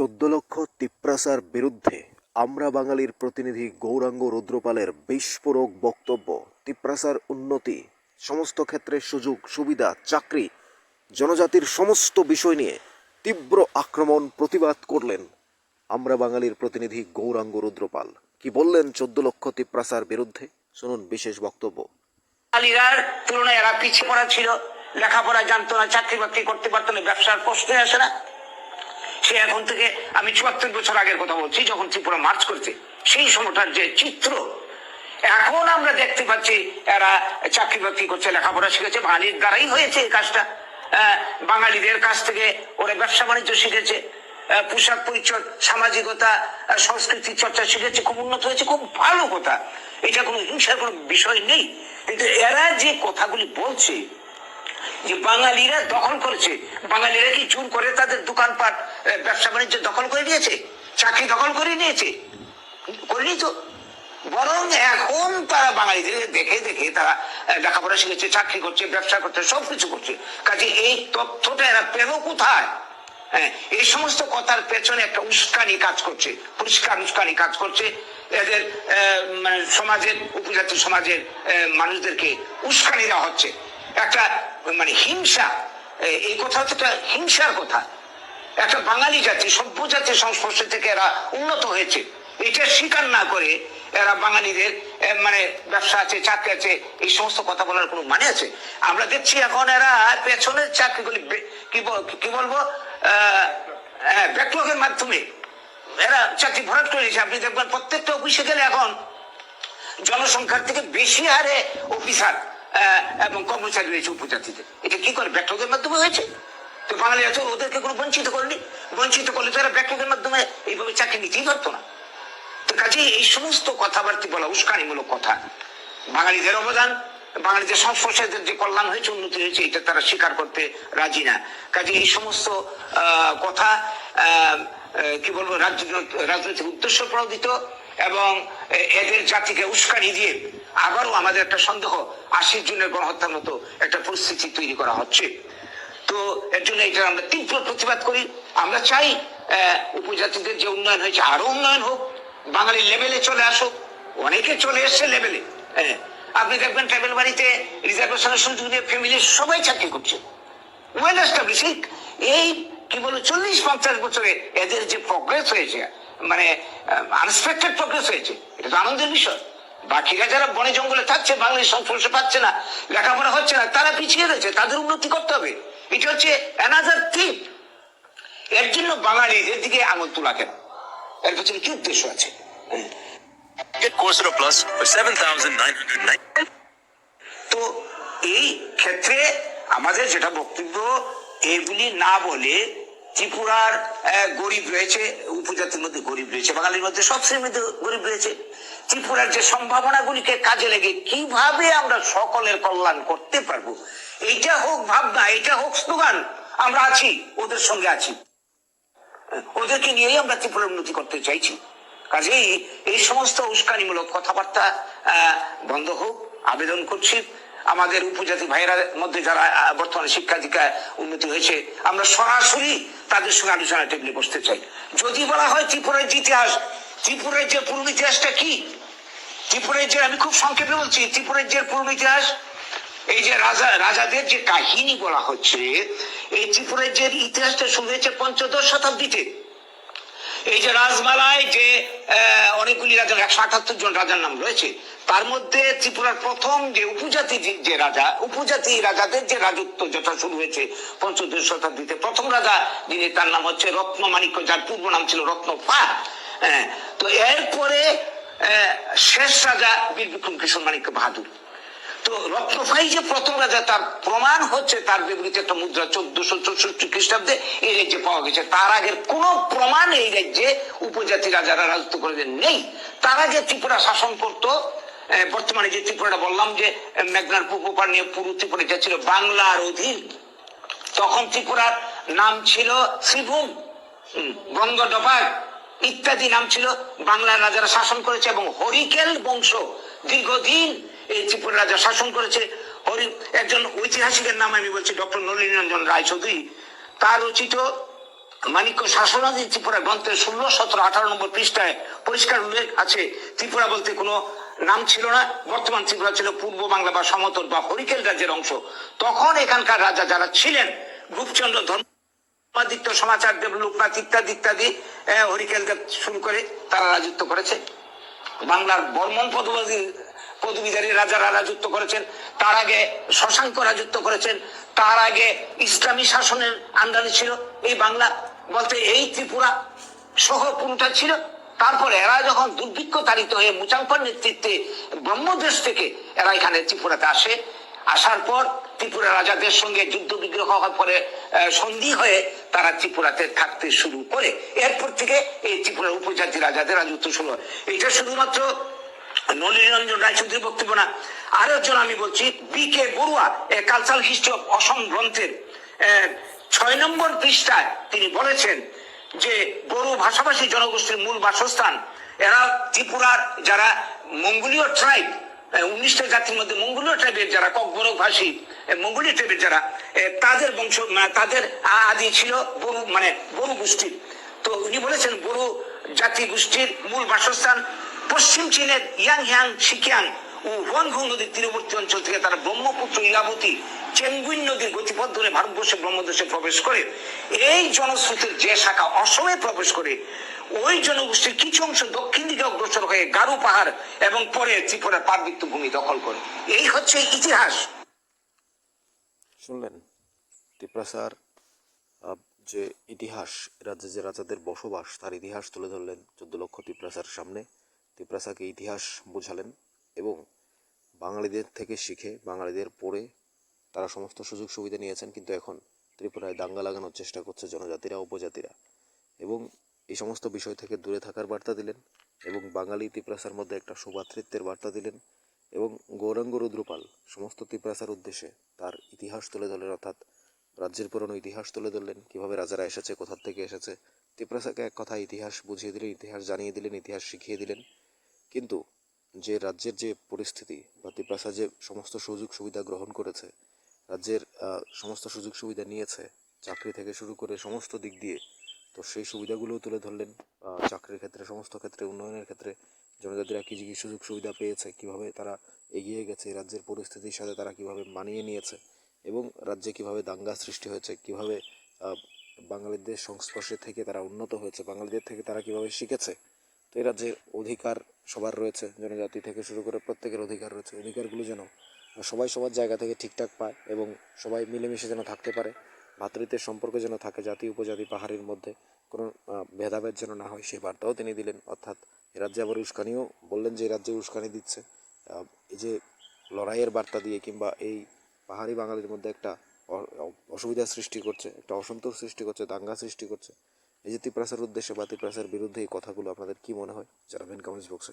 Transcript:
চোদ্দ লক্ষ তিপ্রাসার বিরুদ্ধে আমরা বাঙালির প্রতিনিধি গৌরাঙ্গ রুদ্রপালের বিস্ফোরক বক্তব্য, তিপ্রাসার উন্নতি, সমস্ত ক্ষেত্রে সুযোগ, সুবিধা, চাকরি, জনজাতির সমস্ত বিষয় নিয়ে তীব্র আক্রমণ প্রতিবাদ করলেন আমরা বাঙালির প্রতিনিধি গৌরাঙ্গ রুদ্রপাল। কি বললেন চোদ্দ লক্ষ তিপ্রাসার বিরুদ্ধে? শুনুন বিশেষ বক্তব্য। তুলনায় এরা পিছিয়ে পড়া ছিল, লেখাপড়া জানতো না চাকরি বাকরি করতে পারতো না, ব্যবসার প্রশ্নে আসে না। সে এখন থেকে আমি চুয়াত্তর বছর আগের কথা বলছি, যখন ত্রিপুরা মার্চ করছে, সেই সময়টার যে চিত্র, এখন আমরা দেখতে পাচ্ছি এরা চাকরি বাকরি করছে, লেখাপড়া শিখেছে, বাঙালির দ্বারাই হয়েছে এই কাজটা। বাঙালিদের কাছ থেকে ওরা ব্যবসা বাণিজ্য শিখেছে পোশাক পরিচয় সামাজিকতা সংস্কৃতি চর্চা শিখেছে, খুব উন্নত হয়েছে, খুব ভালো কথা। এটা কোনো হিংসার কোনো বিষয় নেই। কিন্তু এরা যে কথাগুলি বলছে যে বাঙালিরা দখল করেছে। বাঙালিরা কি চুর করে তাদের দোকানপাট ব্যবসা বাণিজ্য দখল করে নিয়েছে? চাকরি দখল করে নিয়েছে? করেনি তো। বরং এখন তারা বাঙালিদের দেখে দেখে তারা লেখাপড়া শিখেছে, চাকরি করছে, ব্যবসা করছে, সবকিছু করছে। কাজে এই তথ্যটা এরা পেল কোথায়? হ্যাঁ এই সমস্ত কথার পেছনে একটা উস্কানি কাজ করছে, পরিষ্কার উস্কানি কাজ করছে। এদের মানে সমাজের, উপজাতি সমাজের মানুষদেরকে উস্কানি দেওয়া হচ্ছে। একটা মানে হিংসা এই কথা হচ্ছে একটা হিংসার কথা। একটা বাঙালি জাতি, সভ্য জাতির সংস্পর্শ থেকে এরা উন্নত হয়েছে। এটা স্বীকার না করে এরা বাঙালিদের মানে ব্যবসা আছে, চাকরি আছে, এই সমস্ত কথা বলার কোনো মানে আছে? আমরা দেখছি এখন এরা পেছনের চাকরিগুলি কি বল- কি বলব? হ্যাঁ ব্যাকলগের মাধ্যমে এরা চাকরি ভরাট করে দিয়েছে। আপনি দেখবেন প্রত্যেকটা অফিসে গেলে এখন জনসংখ্যার থেকে বেশি হারে অফিসার এবং কর্মচারী রয়েছে উপজাতিতে এটা কি করে ব্যাকলগের মাধ্যমে হয়েছে? তো বাঙালি আছে, ওদেরকে কোনো বঞ্চিত করেনি। বঞ্চিত করলে তো এরা ব্যাকলগের মাধ্যমে এইভাবে চাকরি নিতেই পারতো না। তো কাজে এই সমস্ত কথাবার্তা বলা উস্কানিমূলক কথা। বাঙালিদের অবদান, বাঙালিদের সংস্পর্শে এদের যে কল্যাণ হয়েছে, উন্নতি হয়েছে, এটা তারা স্বীকার করতে রাজি না। কাজে এই সমস্ত কথা কি বলব রাজনীতি- রাজনৈতিক উদ্দেশ্য প্রণোদিত এবং এদের জাতিকে উস্কানি দিয়ে আবারও আমাদের একটা সন্দেহ, আশির জনের গণহত্যার মতো একটা পরিস্থিতি তৈরি করা হচ্ছে। তো এর জন্য এটা আমরা তীব্র প্রতিবাদ করি। আমরা চাই উপজাতিদের যে উন্নয়ন হয়েছে, আরও উন্নয়ন হোক বাঙালি লেভেলে চলে আসুক, অনেকে চলে এসছে লেভেলে। হ্যাঁ আপনি দেখবেন ট্রাইবেল বাড়িতে রিজার্ভেশনের সুযোগ দিয়ে ফ্যামিলির সবাই চাকরি করছে। ওয়েল এস্টাবলিশ এই, কি বলব চল্লিশ পঞ্চাশ বছরে এদের যে প্রগ্রেস হয়েছে মানে আনএক্সপেক্টেড প্রগ্রেস হয়েছে এটা তো আনন্দের বিষয় বাকিরা যারা বনে জঙ্গলে থাকছে বাংলাদেশ সংস্পর্শে পাচ্ছে না লেখাপড়া হচ্ছে না তারা পিছিয়ে রয়েছে তাদের উন্নতি করতে হবে এটা হচ্ছে অ্যানাদার থিং এর জন্য বাঙালিদের দিকে আঙুল তোলা কেন এর পেছনে কি উদ্দেশ্য আছে। Get Coursera Plus for 7,990. তো এই ক্ষেত্রে আমাদের যেটা বক্তব্য এগুলি না বলে ত্রিপুরার গরিব রয়েছে, উপজাতির মধ্যে গরিব রয়েছে, বাঙালির মধ্যে সব শ্রেণির গরিব রয়েছে। ত্রিপুরার যে সম্ভাবনাগুলিকে কাজে লেগে কীভাবে আমরা সকলের কল্যাণ করতে পারব, এইটা হোক ভাবনা এটা হোক স্লোগান, আমরা আছি, ওদের সঙ্গে আছি। ওদেরকে নিয়েই আমরা ত্রিপুরার উন্নতি করতে চাইছি। কাজেই এই সমস্ত উস্কানিমূলক কথাবার্তা বন্ধ হোক, আবেদন করছি। আমাদের উপজাতি ভাইয়েরা মধ্যে যারা বর্তমানে শিক্ষা দীক্ষায় উন্নতি হয়েছে, আমরা সরাসরি তাদের সঙ্গে আলোচনা টেবিলে বসতে চাই। যদি বলা হয় ত্রিপুরার যে ইতিহাস, ত্রিপুরার যে পুরনো ইতিহাসটা কি? ত্রিপুরের যে, আমি খুব সংক্ষেপে বলছি, ত্রিপুরের যে পুরনো ইতিহাস, এই যে রাজা, রাজাদের যে কাহিনী বলা হচ্ছে, এই ত্রিপুরের যে ইতিহাসটা শুরু হয়েছে পঞ্চদশ শতাব্দীতে। এই যে রাজমালায় যে অনেকগুলি রাজা একশো আটাত্তর জন রাজার নাম রয়েছে তার মধ্যে ত্রিপুরার প্রথম যে উপজাতি যে- রাজা উপজাতি রাজাদের যে রাজত্ব যেটা শুরু হয়েছে পঞ্চদশ শতাব্দীতে প্রথম রাজা যিনি তার নাম হচ্ছে রত্ন রত্নমাণিক্য যার পূর্ব নাম ছিল রত্নপা হ্যাঁ, তো এরপরে শেষ রাজা বীর বিক্রম কিশোর মাণিক্য বাহাদুর। তো রত্নফাই যে প্রথম রাজা তার প্রমাণ হচ্ছে তার একটা মুদ্রা চোদ্দশো চৌষট্টি খ্রিস্টাব্দে এই রাজ্যে পাওয়া গেছে। তার আগের কোন প্রমাণ এই রাজ্যে উপজাতি রাজারা রাজত্ব করে নেই। তার আগে ত্রিপুরা শাসন করত। বর্তমানে যে ত্রিপুরাটা বললাম যে মেঘনার পূর্ব পার নিয়ে পুরো ত্রিপুরা যা ছিল বাংলার অধীন। তখন ত্রিপুরার নাম ছিল শ্রীভূম হুম, বঙ্গডপার ইত্যাদি নাম ছিল। বাংলার রাজারা শাসন করেছে এবং হরিকেল বংশ দীর্ঘদিন এই ত্রিপুরা রাজা শাসন করেছে। হরি, একজন ঐতিহাসিকের নাম আমি বলছি, ডক্টর নলিনীরঞ্জন রায়চৌধুরী। তার রচিত মানিক্য শাসনাদি ত্রিপুরা গ্রন্থের ষোলো, সতেরো, আঠারো নম্বর পৃষ্ঠায় পরিষ্কার উল্লেখ আছে। ত্রিপুরা বলতে কোনো নাম ছিল না। বর্তমান ত্রিপুরা ছিল পূর্ব বাংলা বা সমতল বা হরিকেল রাজ্যের অংশ। তখন এখানকার রাজা যারা ছিলেন, রূপচন্দ্র ধর্মাদিত্য, সমাচার দেব, লোকনাথ ইত্যাদি ইত্যাদি হরিকেল দেব শুরু করে তারা রাজত্ব করেছে। বাংলার বর্মন পদবী পদবীধারী রাজারা রাজত্ব করেছেন, তার আগে শশাঙ্ক রাজত্ব করেছেন, তার আগে ইসলামী শাসনের আন্ডারে ছিল, এই বাংলা বলতে এই ত্রিপুরা সহ পুরোটা ছিল, তারপরে এরা যখন দুর্ভিক্ষ তাড়িত হয়ে মুচাঙ্কর নেতৃত্বে ব্রহ্মদেশ থেকে এরা এখানে ত্রিপুরাতে আসে, আসার পর ত্রিপুরা রাজাদের সঙ্গে যুদ্ধ বিগ্রহ হওয়ার পরে সন্ধি হয়ে তারা ত্রিপুরাতে থাকতে শুরু করে। এরপর থেকে এই ত্রিপুরার উপজাতি রাজাদের রাজত্ব শুরু হয়। এটা শুধুমাত্র নলিনীরঞ্জন রায়চৌধুরীর বক্তব্য না। আরও একজন আমি বলছি B K Barua cultural history of Assam গ্রন্থের ছয় নম্বর পৃষ্ঠায় তিনি বলেছেন যে বড়ো ভাষাভাষী জনগোষ্ঠীর মূল বাসস্থান এরা ত্রিপুরার যারা মঙ্গোলীয় ট্রাইব উনিশটা জাতির মধ্যে মঙ্গোলীয় ট্রাইবের যারা ককবরক ভাষী মঙ্গোলীয় ট্রাইবের যারা তাদের বংশ মানে তাদের আদি ছিল বড়ু মানে বড়ু গোষ্ঠীর তো উনি বলেছেন বড়ু জাতি গোষ্ঠীর মূল বাসস্থান পশ্চিম চীনের ইয়াং হ্যাং শিকিয়াং ও হুয়াংহু নদীর তীরবর্তী অঞ্চল থেকে তারা ব্রহ্মপুত্র ইরাবতী চেঙ্গুইন নদীর গতিপথ ধরে ভারতবর্ষে ব্রহ্মদেশে প্রবেশ করে। এই জনস্রোতের যে শাখা অসমে প্রবেশ করে ওই জনগোষ্ঠীর কিছু অংশ দক্ষিণ দিকে অগ্রসর হয়ে গারু পাহাড় এবং পরে ত্রিপুরার পার্বত্য ভূমি দখল করে। এই হচ্ছে ইতিহাস। শুনলেন? তিপ্রাসার আহ, যে ইতিহাস রাজ্যে যে রাজাদের বসবাস তার ইতিহাস তুলে ধরলেন চোদ্দ লক্ষ তিপ্রাসার সামনে। তিপ্রাসাকে ইতিহাস বোঝালেন এবং বাঙালিদের থেকে শিখে বাঙালিদের পড়ে তারা সমস্ত সুযোগ সুবিধা নিয়েছেন, কিন্তু এখন ত্রিপুরায় দাঙ্গা লাগানোর চেষ্টা করছে জনজাতিরা, উপজাতিরা এবং এই সমস্ত বিষয় থেকে দূরে থাকার বার্তা দিলেন এবং বাঙালি তিপ্রাসার মধ্যে একটা সুভাতৃত্বের বার্তা দিলেন এবং গৌরাঙ্গ রুদ্রপাল সমস্ত তিপ্রাসার উদ্দেশ্যে তার ইতিহাস তুলে ধরলেন, অর্থাৎ রাজ্যের পুরনো ইতিহাস তুলে ধরলেন, কীভাবে রাজারা এসেছে কোথা থেকে এসেছে। তিপ্রাসাকে এক কথা ইতিহাস বুঝিয়ে দিলেন, ইতিহাস জানিয়ে দিলেন, ইতিহাস শিখিয়ে দিলেন। কিন্তু যে রাজ্যের যে পরিস্থিতি বা তিপ্রাসা যে সমস্ত সুযোগ সুবিধা গ্রহণ করেছে, রাজ্যের সমস্ত সুযোগ সুবিধা নিয়েছে, চাকরি থেকে শুরু করে সমস্ত দিক দিয়ে, তো সেই সুবিধাগুলোও তুলে ধরলেন চাকরির ক্ষেত্রে, সমস্ত ক্ষেত্রে, উন্নয়নের ক্ষেত্রে, জনজাতিরা কী কী সুযোগ সুবিধা পেয়েছে, কীভাবে তারা এগিয়ে গেছে রাজ্যের পরিস্থিতির সাথে তারা কীভাবে মানিয়ে নিয়েছে এবং রাজ্যে কীভাবে দাঙ্গা সৃষ্টি হয়েছে, কীভাবে বাঙালিদের সংস্পর্শে থেকে তারা উন্নত হয়েছে বাঙালিদের থেকে তারা কীভাবে শিখেছে তো এই রাজ্যে অধিকার সবার রয়েছে, জনজাতি থেকে শুরু করে প্রত্যেকের অধিকার রয়েছে। অধিকারগুলো যেন সবাই সবার জায়গা থেকে ঠিকঠাক পায় এবং সবাই মিলেমিশে যেন থাকতে পারে, ভাতৃত্বের সম্পর্ক যেন থাকে জাতি উপজাতি পাহাড়ের মধ্যে, কোনো ভেদাভেদ যেন না হয় সেই বার্তাও তিনি দিলেন। অর্থাৎ রাজ্যে আবার উস্কানিও বললেন যে রাজ্যে উস্কানি দিচ্ছে। এই যে লড়াইয়ের বার্তা দিয়ে কিংবা এই পাহাড়ি বাঙালির মধ্যে একটা অসুবিধা সৃষ্টি করছে, একটা অসন্তোষ সৃষ্টি করছে, দাঙ্গা সৃষ্টি করছে এই যে তিপ্রাসার উদ্দেশ্যে বাতি তিপ্রাসার বিরুদ্ধে এই কথাগুলো আপনাদের কি মনে হয়? জানাবেন কমেন্টস বক্সে।